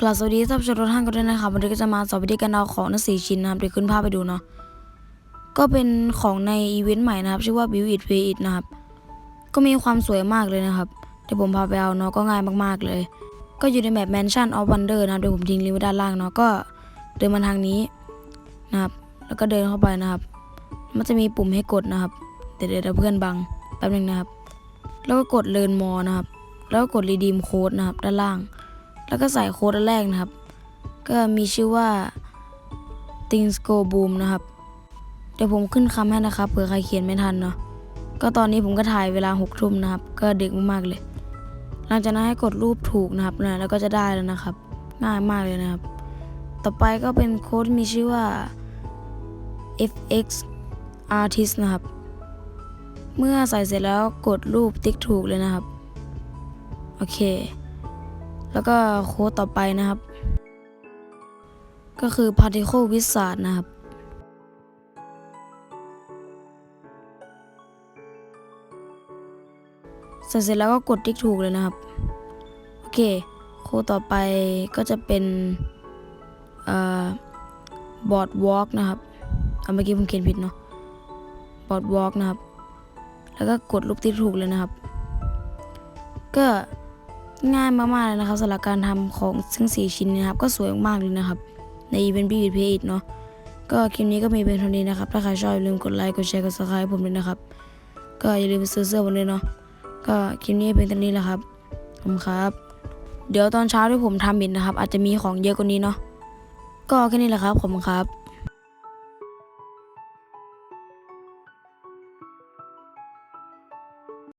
กลับสวัสดีท่านผู้ชมทุกท่านกันด้วยนะครับวันนี้ก็จะมาสอนวิธีการเอาของทั้งสี่ชิ้นนะครับเดี๋ยวขึ้นภาพไปดูเนาะก็เป็นของในอีเวนต์ใหม่นะครับ ชื่อว่า Build It Pay It นะครับ ก็มีความสวยมากเลยนะครับเดี๋ยวผมพาไปเอาเนาะก็ง่ายมากๆเลย ก็อยู่ในแมป Mansion of Wonder นะครับเดี๋ยวผมทิ้งลิงก์ไว้ด้านล่างเนาะก็เดินมาทางนี้นะครับ แล้วก็เดินเข้าไปนะครับ มันจะมีปุ่มให้กดนะครับเดี๋ยวเดี๋ยวเพื่อนบังแป๊บนึงนะครับ แล้วก็กด Learn More นะครับ แล้วก็กด Redeem Code นะครับด้านล่าง แล้วก็ใส่โค้ดแรกนะครับ ก็มีชื่อว่า Things Go Boom นะครับ เดี๋ยวผมขึ้นคำให้นะครับเผื่อใครเขียนไม่ทันเนาะก็ตอนนี้ผมก็ถ่ายเวลาหกทุ่มนะครับ ก็ดึกมากๆเลย หลังจากนั้นให้กดรูปถูกนะครับนะแล้วก็จะได้แล้วนะครับง่ายมากเลยนะครับ ต่อไปก็เป็นโค้ดมีชื่อว่า fx artist นะครับ เมื่อใส่เสร็จแล้วกดรูปติ๊กถูกเลยนะครับ โอเค แล้วก็โค้ดต่อไปนะครับ ก็คือ particle wizard นะครับเสร็จแล้วก็กดติ๊กถูกเลยนะครับ โอเค โค้ดต่อไปก็จะเป็นบอร์ดวอล์กนะครับเอาเมื่อกี้ผมเขียนผิดเนาะบอร์ดวอล์กนะครับ แล้วก็กดรูปติ๊กถูกเลยนะครับ ก็ ง่ายมากๆเลยนะครับสำหรับการทำของทั้ง 4 ชิ้นนะครับ ก็สวยมากๆเลยนะครับ ในอีเวนต์บีพีเนาะก็คลิปนี้ก็มีเป็นเท่านี้นะครับ ถ้าใครชอบอย่าลืมกดไลค์กดแชร์กดซับสไครต์ผมด้วยนะครับ ก็อย่าลืมซื้อเสื้อผมด้วยเนาะก็คลิปนี้เป็นเท่านี้แหละครับขอบคุณครับ เดี๋ยวตอนเช้าที่ผมทำบินนะครับ อาจจะมีของเยอะกว่านี้เนาะก็แค่นี้แหละครับขอบคุณครับ